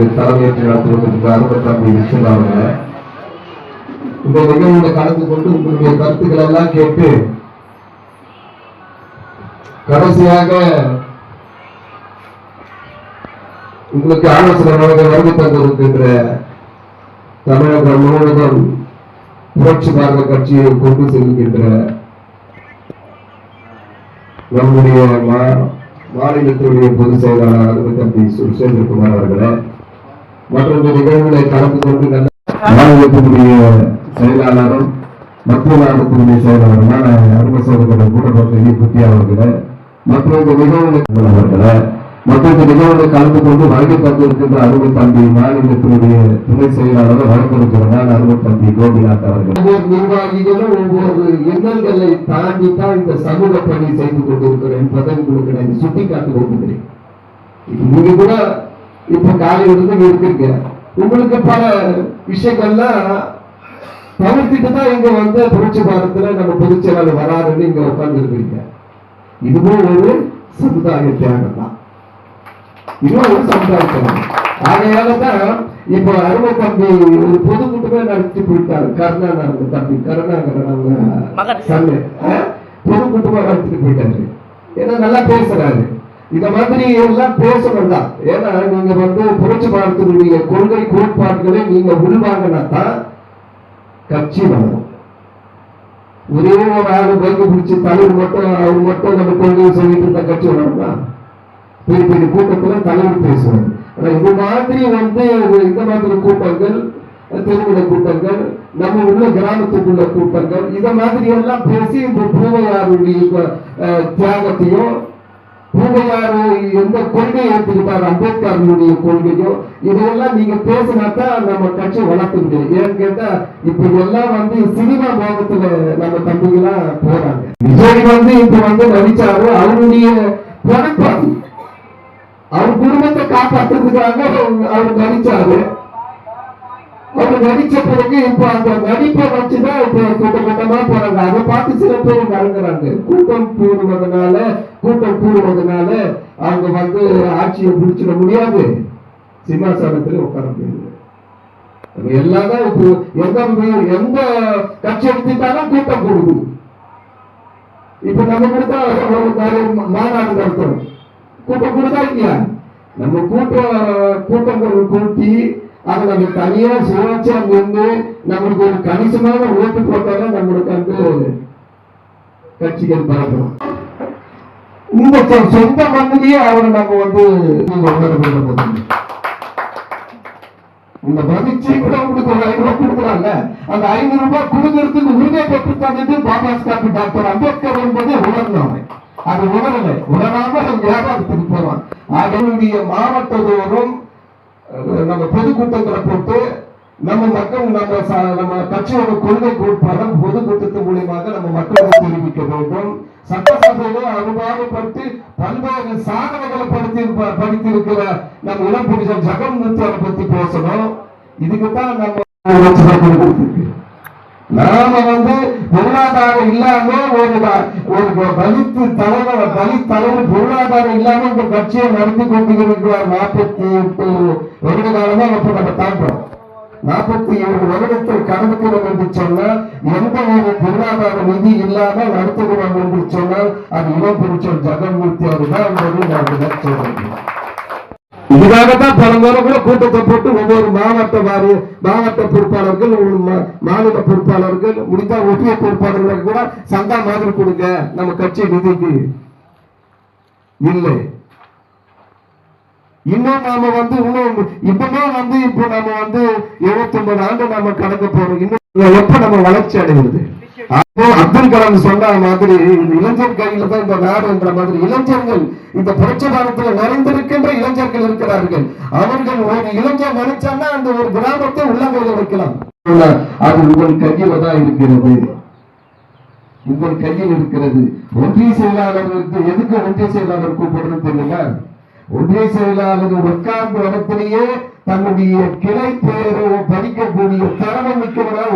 இதற்கு தலைமையேற்று நடத்துவதற்கு அறுபத்தாண்டு விஸ்வநாதங்க இந்த நிகழ்வுல கலந்து கொண்டு உங்களுடைய கருத்துக்கள் எல்லாம் கேட்டு கடைசியாக உங்களுக்கு ஆலோசனை வழங்க வருகை தந்திருக்கின்ற தமிழகம் முழுவதும் புரட்சி பாரத கட்சியை கொண்டு செல்கின்ற நம்முடைய மா- மாநிலத்தினுடைய பொதுச் செயலாளர் அருமை தம்பி சுரேந்திரகுமார் அவர்களே. மற்றும் நிகழ்வுகளை கலந்து கொண்டு மாநிலத்தினுடைய செயலாளரும் மத்திய மாநிலத்தினுடைய செயலாளருமான அருமை சோதரர் கூட்டப்பட்ட குட்டி அவர்களே மற்றும் இந்த நிகழ்வுகளை அவர்களே மற்றும் இந்த நிகழ்வுகளை கலந்து கொண்டு வருகை தந்திருக்கின்ற அருமை தம்பி மாநிலத்தினுடைய துணை செயலாளர் வழங்கிருக்கிறார் அருமை தம்பி கோபிநாத் அவர்கள். ஒவ்வொரு நிர்வாகிகளும் ஒவ்வொரு எண்ணங்களை தாண்டி தான் இந்த சமூக பணி செய்து கொண்டிருக்கிறேன் என்பதை உங்களுக்கு நான் சுட்டி காட்டி நீங்க கூட இப்ப காலையில இருந்து இங்க இருக்கீங்க. உங்களுக்கு பல விஷயங்கள்லாம் தவிர்த்துட்டு தான் இங்க வந்து புரட்சி பாரத்துல நம்ம பொதுச் செயலாளர் வராருன்னு இங்க உட்கார்ந்து இருக்கிறீங்க இதுவும் ஒரு சமுதாய தியாகம் தான். இதுவும் ஒரு சமுதாய தியாகம். ஆகையால தான் இப்போ அருமை தம்பி ஒரு பொதுக்கூட்டமே நடத்தி போயிட்டாரு. கருணாநாதன் தம்பி கருணாகரன் அவங்க. சன்னு பொதுக்கூட்டமா நடத்திட்டு போயிட்டாரு. ஏன்னா நல்லா பேசுறாரு. இந்த மாதிரி எல்லாம் பேசணும் தான். ஏன்னா நீங்க வந்து புரட்சி பாரத்தினுடைய கொள்கை கோட்பாடுகளை நீங்க உள்வாங்கினா தான் கட்சி வளரும் ஒரே ஒரு ஆளு பைக்கு பிடிச்சி தலைவர் மட்டும் அவர் மட்டும் நம்ம கொள்கையை சொல்லிட்டு இருந்த கட்சி வளருமா பெரிய பெரிய கூட்டத்துல தலைவர் பேசுவார். ஆனா இது மாதிரி வந்து இந்த மாதிரி கூட்டங்கள் தெருவிட கூட்டங்கள் நம்ம உள்ள கிராமத்துக்குள்ள கூட்டங்கள் இத மாதிரி எல்லாம் பேசி இந்த பூவையாருடைய தியாகத்தையும் பூவையார் எந்த கொள்கையை எடுத்துக்கிட்டார் அம்பேத்கருடைய கொள்கையோ இதெல்லாம் நீங்க பேசினாதான் நம்ம கட்சி வளர்த்து முடியும் ஏன்னு கேட்டா இப்ப எல்லாம் வந்து சினிமா போகத்துல நம்ம தம்பிகளாம் போறாங்க. விஜய் வந்து இப்ப வந்து நடிச்சாரு அவருடைய பொறுப்பு அவர் குடும்பத்தை காப்பாற்றுறதுக்காக அவர் நடிச்சாரு. அவங்க நடிச்ச பிறகு இப்ப அந்த நடிப்பை வச்சுதான் இப்ப கூட்டம் கூட்டமா போறாங்க. அதை பார்த்து சில பேர் மறங்குறாங்க கூட்டம் கூடுவதனால கூட்டம் கூடுவதனால அவங்க வந்து ஆட்சியை பிடிச்சிட முடியாது. சிம்மாசனத்துல உட்கார முடியாது. எல்லாதான் இப்போ எந்த எந்த கட்சி எடுத்துட்டாலும் கூட்டம் கூடுது. இப்ப நம்ம கொடுத்தா தான் ஒரு மாநாடு நடத்துறோம் கூட்டம் கூடுதா இல்லையா? நம்ம கூட்டம் கூட்டம் கூட்டி அதை நம்ம தனியா சுழற்சியா நின்று நம்மளுக்கு ஒரு கணிசமான ஓட்டு போட்டாலும் நம்மளுக்கு வந்து கட்சிகள் பரப்பணும் இந்த சொந்த மண்ணிலேயே அவரை நம்ம வந்து நீங்க உணர போதும் இந்த மதிச்சு கூட உங்களுக்கு ஒரு ஐநூறு ரூபாய் கொடுக்குறாங்க. அந்த ஐநூறு ரூபாய் கொடுக்கறதுக்கு உரிமை பெற்று தந்தது பாபா சாஹிப் டாக்டர் அம்பேத்கர் என்பது உணர்ந்தவன் அது உணரலை. உணராம அவன் வியாபாரத்துக்கு போவான் அதனுடைய மாவட்டதோறும் நம்ம பொதுக்கூட்டங்களை போட்டு நம்ம மக்கள் நம்ம நம்ம கட்சியோட கொள்கை கோட்பாடும் பொதுக்கூட்டத்தின் மூலியமாக நம்ம மக்களுக்கு தெரிவிக்க வேண்டும். சட்டசபையிலே அனுபாவப்பட்டு பல்வேறு சாதனைகளை படுத்தி படித்திருக்கிற நம்ம இளம்புரிசன் ஜெகன் மூர்த்தியை பத்தி பேசணும். இதுக்கு தான் நம்ம நாம வந்து பொருளாதாரம் இல்லாம ஒரு ஒரு தலித்து தலைவர் தலித் தலைவர் பொருளாதாரம் இல்லாம இந்த கட்சியை நடத்தி கொண்டிருக்கிறார் நாற்பத்தி எட்டு வருட காலமா இப்ப நம்ம தாண்டோம் நாற்பத்தி ஏழு வருடத்தை கடந்துக்கிறோம் என்று சொன்னால் எந்த ஒரு பொருளாதார நிதி இல்லாம நடத்துகிறோம் என்று சொன்னால் அது இளம் புருஷன் ஜெகன்மூர்த்தி அவர்கள் என்பதை நான் சொல்றேன் இதுக்காகத்தான் பல முறை கூட கூட்டத்தை போட்டு ஒவ்வொரு மாவட்ட வாரிய மாவட்ட பொறுப்பாளர்கள் மாநில பொறுப்பாளர்கள் முடித்தா ஒன்றிய பொறுப்பாளர்களுக்கு கூட சந்தா மாதிரி கொடுங்க. நம்ம கட்சி நிதிக்கு. இல்லை. இன்னும் நாம வந்து இன்னும் இப்பமே வந்து இப்போ நாம வந்து எழுபத்தி ஒன்பது ஆண்டு நாம கடக்க போறோம். இன்னும் எப்ப நம்ம வளர்ச்சி அடைகிறது? அப்போ அப்துல் கலாம் சொன்ன மாதிரி இளைஞர் கையில தான் இந்த நாடு என்ற மாதிரி இளைஞர்கள் இந்த புரட்சி காலத்துல நிறைந்திருக்கின்ற இளைஞர்கள் இருக்கிறார்கள். அவர்கள் ஒரு இளைஞர் நினைச்சான்னா அந்த ஒரு கிராமத்தை உள்ளங்கையில வைக்கலாம் அது உங்கள் கையில தான் இருக்கிறது. உங்கள் கையில் இருக்கிறது. ஒன்றிய செயலாளர்களுக்கு எதுக்கு ஒன்றிய செயலாளர் கூப்பிடுறது தெரியுமா ஒன்றிய செயலாளர் உட்கார்ந்த இடத்திலேயே தன்னுடைய கிளை பெயரை படிக்கக்கூடிய திறமை மிக்கவராக